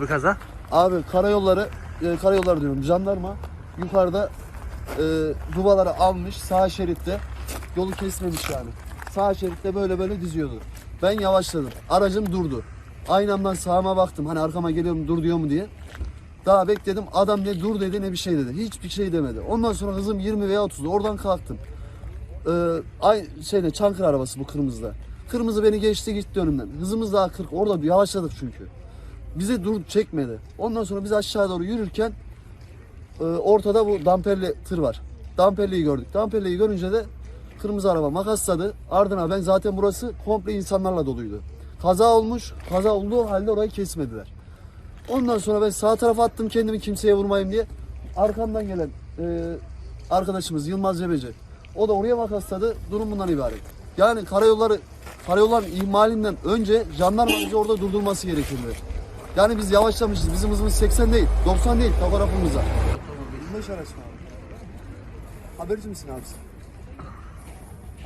Bu kaza? Abi karayolları, e, karayolları diyorum jandarma yukarıda e, dubaları almış sağ şeritte yolu kesmemiş yani. Sağ şeritte böyle böyle diziyordu. Ben yavaşladım. Aracım durdu. Aynamdan sağıma baktım hani arkama geliyorum dur diyor mu diye. Daha bekledim adam ne dur dedi ne bir şey dedi. Hiçbir şey demedi. Ondan sonra hızım 20 veya 30'du. Oradan kalktım. Ee, ay şeyde Çankırı arabası bu kırmızıda. Kırmızı beni geçti gitti önümden. Hızımız daha 40. Orada yavaşladık çünkü. Bize dur çekmedi. Ondan sonra biz aşağı doğru yürürken e, ortada bu damperli tır var. Damperliyi gördük. Damperliyi görünce de kırmızı araba makasladı. Ardına ben zaten burası komple insanlarla doluydu. Kaza olmuş. Kaza olduğu halde orayı kesmediler. Ondan sonra ben sağ tarafa attım kendimi kimseye vurmayayım diye. Arkamdan gelen e, arkadaşımız Yılmaz Cebeci. O da oraya makasladı. Durum bundan ibaret. Yani karayolları karayolların ihmalinden önce jandarma bizi orada durdurması gerekirdi. Yani biz yavaşlamışız. Bizim hızımız 80 değil, 90 değil fotoğrafımıza. 25 araç mı abi? Haberci misin abi sen?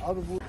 Abi bu